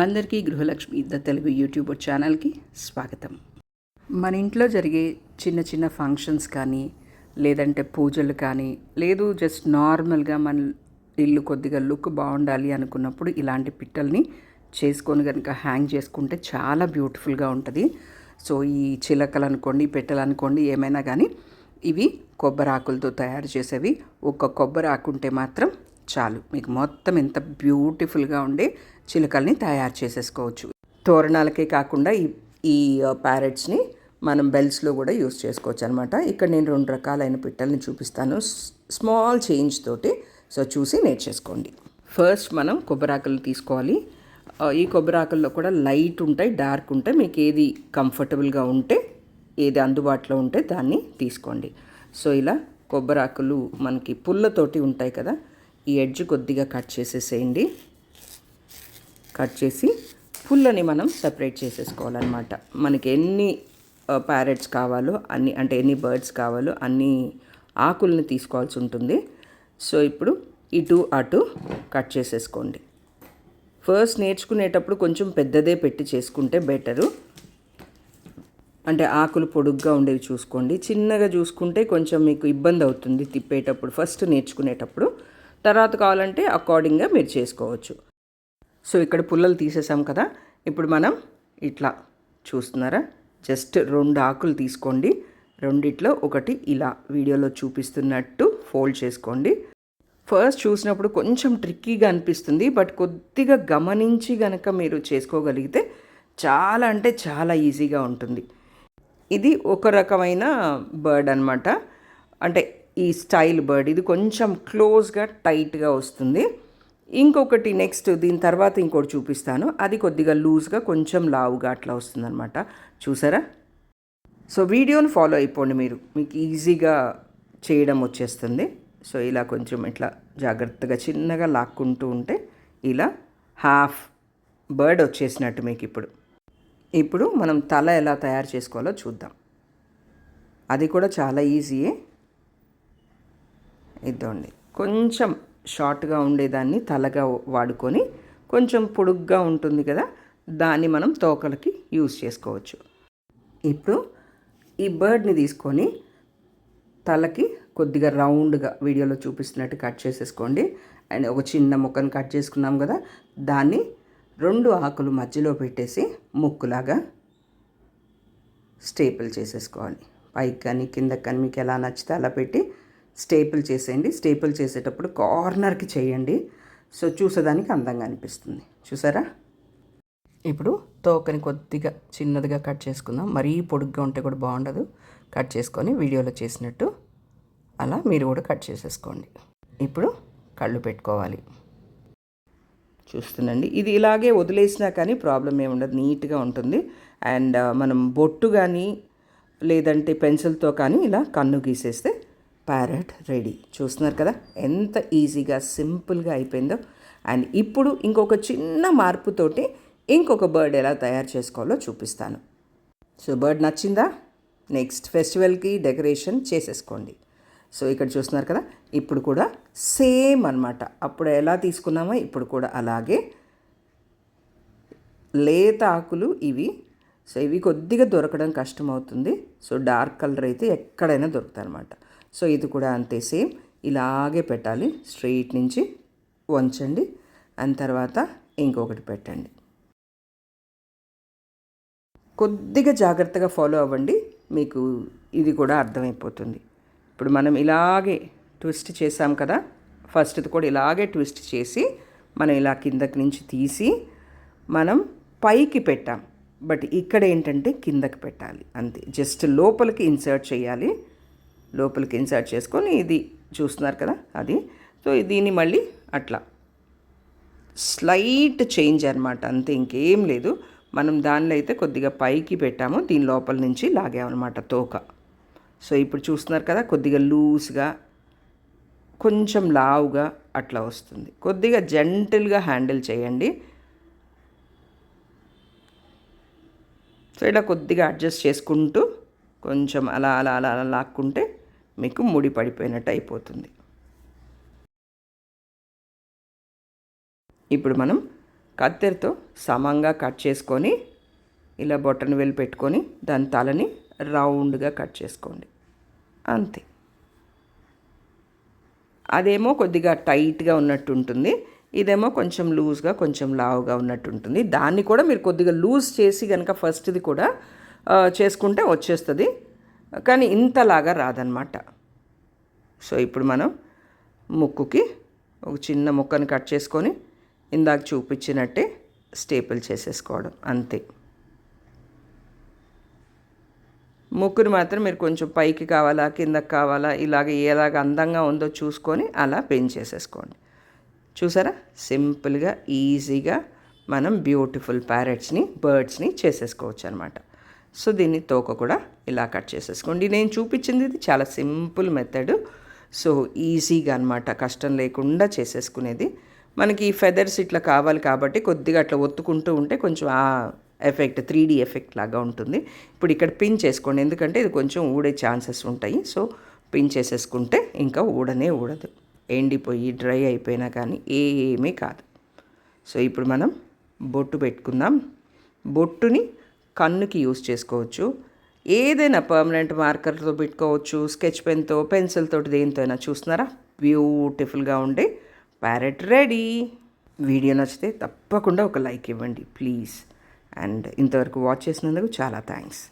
అందరికీ గృహలక్ష్మి the Telugu YouTube ఛానల్కి స్వాగతం. మన ఇంట్లో జరిగే చిన్న చిన్న ఫంక్షన్స్ కానీ లేదంటే పూజలు కానీ లేదు జస్ట్ నార్మల్గా మన ఇల్లు కొద్దిగా లుక్ బాగుండాలి అనుకున్నప్పుడు ఇలాంటి పిట్టల్ని చేసుకొని కనుక హ్యాంగ్ చేసుకుంటే చాలా బ్యూటిఫుల్గా ఉంటుంది. సో ఈ చిలకలు అనుకోండి పెట్టెలు అనుకోండి ఏమైనా కానీ ఇవి కొబ్బరి ఆకులతో తయారు చేసేవి. ఒక కొబ్బరి ఆకుంటే మాత్రం చాలు. మీకు మొత్తం ఎంత బ్యూటిఫుల్గా ఉండే చిలుకల్ని తయారు చేసేసుకోవచ్చు. తోరణాలకే కాకుండా ఈ ఈ ప్యారెట్స్ని మనం బెల్స్లో కూడా యూస్ చేసుకోవచ్చు అనమాట ఇక్కడ నేను రెండు రకాలైన పిట్టల్ని చూపిస్తాను. స్మాల్ చేంజ్ తోటి సో చూసి నేర్చేసుకోండి. ఫస్ట్ మనం కొబ్బరాకులు తీసుకోవాలి. ఈ కొబ్బరాకుల్లో కూడా లైట్ ఉంటాయి డార్క్ ఉంటాయి. మీకు ఏది కంఫర్టబుల్గా ఉంటే ఏది అందుబాటులో ఉంటే దాన్ని తీసుకోండి. సో ఇలా కొబ్బరాకులు మనకి పుల్లతోటి ఉంటాయి కదా ఈ ఎడ్జ్ కొద్దిగా కట్ చేసేసేయండి. కట్ చేసి పుల్లని మనం సపరేట్ చేసేసుకోవాలన్నమాట. మనకి ఎన్ని ప్యారెట్స్ కావాలో అన్ని అంటే ఎన్ని బర్డ్స్ కావాలో అన్ని ఆకుల్ని తీసుకోవాల్సి ఉంటుంది. సో ఇప్పుడు ఇటు అటు కట్ చేసేసుకోండి. ఫస్ట్ నేర్చుకునేటప్పుడు కొంచెం పెద్దదే పెట్టి చేసుకుంటే బెటరు అంటే ఆకులు పొడుగ్గా ఉండేవి చూసుకోండి. చిన్నగా చూసుకుంటే కొంచెం మీకు ఇబ్బంది అవుతుంది తిప్పేటప్పుడు. ఫస్ట్ నేర్చుకునేటప్పుడు తర్వాత కావాలంటే అకార్డింగ్గా మీరు చేసుకోవచ్చు. సో ఇక్కడ పుల్లలు తీసేసాం కదా. ఇప్పుడు మనం ఇట్లా చూస్తున్నారా? జస్ట్ రెండు ఆకులు తీసుకోండి. రెండిట్లో ఒకటి ఇలా వీడియోలో చూపిస్తున్నట్టు ఫోల్డ్ చేసుకోండి. ఫస్ట్ చూసినప్పుడు కొంచెం ట్రిక్కీగా అనిపిస్తుంది. బట్ కొద్దిగా గమనించి గనక మీరు చేసుకోగలిగితే చాలా అంటే చాలా ఈజీగా ఉంటుంది. ఇది ఒక రకమైన బర్డ్ అనమాట అంటే ఈ స్టైల్ బర్డ్. ఇది కొంచెం క్లోజ్గా టైట్గా వస్తుంది. ఇంకొకటి నెక్స్ట్ దీని తర్వాత ఇంకోటి చూపిస్తాను. అది కొద్దిగా లూజ్గా కొంచెం లావుగా అట్లా వస్తుందన్నమాట. చూసారా? సో వీడియోని ఫాలో అయిపోండి మీరు. మీకు ఈజీగా చేయడం వచ్చేస్తుంది. సో ఇలా కొంచెం ఇట్లా జాగ్రత్తగా చిన్నగా లాక్కుంటూ ఉంటే ఇలా హాఫ్ బర్డ్ వచ్చేసినట్టు మీకు ఇప్పుడు. ఇప్పుడు మనం తల ఎలా తయారు చేసుకోవాలో చూద్దాం. అది కూడా చాలా ఈజీయే. ఇద్దండి. కొంచెం షార్ట్గా ఉండేదాన్ని తలగా వాడుకొని కొంచెం పొడుగ్గా ఉంటుంది కదా దాన్ని మనం తోకలకి యూజ్ చేసుకోవచ్చు. ఇప్పుడు ఈ బర్డ్ని తీసుకొని తలకి కొద్దిగా రౌండ్గా వీడియోలో చూపిస్తున్నట్టు కట్ చేసేసుకోండి. అండ్ ఒక చిన్న ముక్కను కట్ చేసుకున్నాం కదా దాన్ని రెండు ఆకులు మధ్యలో పెట్టేసి ముక్కులాగా స్టేపుల్ చేసేసుకోవాలి. పైకి కానీ కిందకి కానీ మీకు ఎలా నచ్చితే అలా పెట్టి స్టేపుల్ చేసేయండి. స్టేపుల్ చేసేటప్పుడు కార్నర్కి చేయండి. సో చూసేదానికి అందంగా అనిపిస్తుంది. చూసారా? ఇప్పుడు తోకని కొద్దిగా చిన్నదిగా కట్ చేసుకుందాం. మరీ పొడుగ్గా ఉంటే కూడా బాగుండదు. కట్ చేసుకొని వీడియోలో చేసినట్టు అలా మీరు కూడా కట్ చేసేసుకోండి. ఇప్పుడు కళ్ళు పెట్టుకోవాలి. చూస్తుండండి. ఇది ఇలాగే వదిలేసినా కానీ ప్రాబ్లం ఏమి ఉండదు. నీట్గా ఉంటుంది. అండ్ మనం బొట్టు కానీ లేదంటే పెన్సిల్తో కానీ ఇలా కన్ను గీసేస్తే ప్యారెట్ రెడీ. చూస్తున్నారు కదా? ఎంత ఈజీగా సింపుల్గా అయిపోయిందో. అండ్ ఇప్పుడు ఇంకొక చిన్న మార్పుతోటి ఇంకొక బర్డ్ ఎలా తయారు చేసుకోవాలో చూపిస్తాను. సో బర్డ్ నచ్చిందా? నెక్స్ట్ ఫెస్టివల్కి డెకరేషన్ చేసేసుకోండి. సో ఇక్కడ చూస్తున్నారు కదా? ఇప్పుడు కూడా సేమ్ అన్నమాట. అప్పుడు ఎలా తీసుకున్నామో ఇప్పుడు కూడా అలాగే. లేత ఆకులు ఇవి. సో ఇవి కొద్దిగా దొరకడం కష్టం అవుతుంది సో డార్క్ కలర్ అయితే ఎక్కడైనా దొరుకుతాయి అనమాట సో ఇది కూడా అంతే సేమ్. ఇలాగే పెట్టాలి. స్ట్రైట్ నుంచి వంచండి. అండ్ తర్వాత ఇంకొకటి పెట్టండి. కొద్దిగా జాగ్రత్తగా ఫాలో అవ్వండి. మీకు ఇది కూడా అర్థమైపోతుంది. ఇప్పుడు మనం ఇలాగే ట్విస్ట్ చేసాం కదా? ఫస్ట్ది కూడా ఇలాగే ట్విస్ట్ చేసి మనం ఇలా కిందకి నుంచి తీసి మనం పైకి పెట్టాం. బట్ ఇక్కడ ఏంటంటే కిందకి పెట్టాలి. అంతే. జస్ట్ లోపలికి ఇన్సర్ట్ చేయాలి. లోపలికి ఇన్సర్ట్ చేసుకొని ఇది చూస్తున్నారు కదా అది. సో దీన్ని మళ్ళీ అట్లా. స్లైట్ చేంజ్ అనమాట అంతే ఇంకేం లేదు. మనం దానిలో అయితే కొద్దిగా పైకి పెట్టాము దీని లోపల నుంచి లాగామన్నమాట తోక. సో ఇప్పుడు చూస్తున్నారు కదా కొద్దిగా లూజ్గా కొంచెం లావుగా అట్లా వస్తుంది. కొద్దిగా జెంటిల్గా హ్యాండిల్ చేయండి. సో ఇలా కొద్దిగా అడ్జస్ట్ చేసుకుంటూ కొంచెం అలా అలా అలా అలా లాక్కుంటే మీకు ముడి పడిపోయినట్టు అయిపోతుంది. ఇప్పుడు మనం కత్తెరతో సమంగా కట్ చేసుకొని ఇలా బొట్టను వెళ్ళి పెట్టుకొని దాని తలని రౌండ్గా కట్ చేసుకోండి. అంతే. అదేమో కొద్దిగా టైట్గా ఉన్నట్టు ఉంటుంది ఇదేమో కొంచెం లూజ్గా కొంచెం లావుగా ఉన్నట్టు ఉంటుంది దాన్ని కూడా మీరు కొద్దిగా లూజ్ చేసి కనుక ఫస్ట్ది కూడా చేసుకుంటే వచ్చేస్తుంది. కానీ ఇంతలాగా రాదనమాట సో ఇప్పుడు మనం ముక్కుకి ఒక చిన్న ముక్కను కట్ చేసుకొని ఇందాక చూపించినట్టే స్టేపుల్ చేసేసుకోవడం అంతే. ముక్కుని మాత్రం మీరు కొంచెం పైకి కావాలా కిందకి కావాలా ఇలాగ ఎలాగ అందంగా ఉందో చూసుకొని అలా పెంచేసేసుకోండి చూసారా? సింపుల్గా ఈజీగా మనం బ్యూటిఫుల్ ప్యారెట్స్ని బర్డ్స్ని చేసేసుకోవచ్చు అనమాట సో దీన్ని తోక కూడా ఇలా కట్ చేసేసుకోండి. నేను చూపించింది ఇది చాలా సింపుల్ మెథడ్. సో ఈజీగా అనమాట కష్టం లేకుండా చేసేసుకునేది. మనకి ఈ ఫెదర్స్ ఇట్లా కావాలి కాబట్టి కొద్దిగా అట్లా ఒత్తుకుంటూ ఉంటే కొంచెం ఆ ఎఫెక్ట్ త్రీ డీ ఎఫెక్ట్ లాగా ఉంటుంది. ఇప్పుడు ఇక్కడ పిన్ చేసుకోండి ఎందుకంటే ఇది కొంచెం ఊడే ఛాన్సెస్ ఉంటాయి. సో పిన్ చేసేసుకుంటే ఇంకా ఊడనే ఊడదు. ఎండిపోయి డ్రై అయిపోయినా కానీ ఏమీ కాదు. సో ఇప్పుడు మనం బొట్టు పెట్టుకుందాం. బొట్టుని కన్నుకి యూస్ చేసుకోవచ్చు. ఏదైనా పర్మనెంట్ మార్కర్తో పెట్టుకోవచ్చు స్కెచ్ పెన్తో పెన్సిల్తో దేనితో అయినా చూస్తున్నారా? బ్యూటిఫుల్గా ఉండే ప్యారెట్ రెడీ వీడియో నచ్చితే తప్పకుండా ఒక లైక్ ఇవ్వండి ప్లీజ్ అండ్ ఇంతవరకు వాచ్ చేసినందుకు చాలా థ్యాంక్స్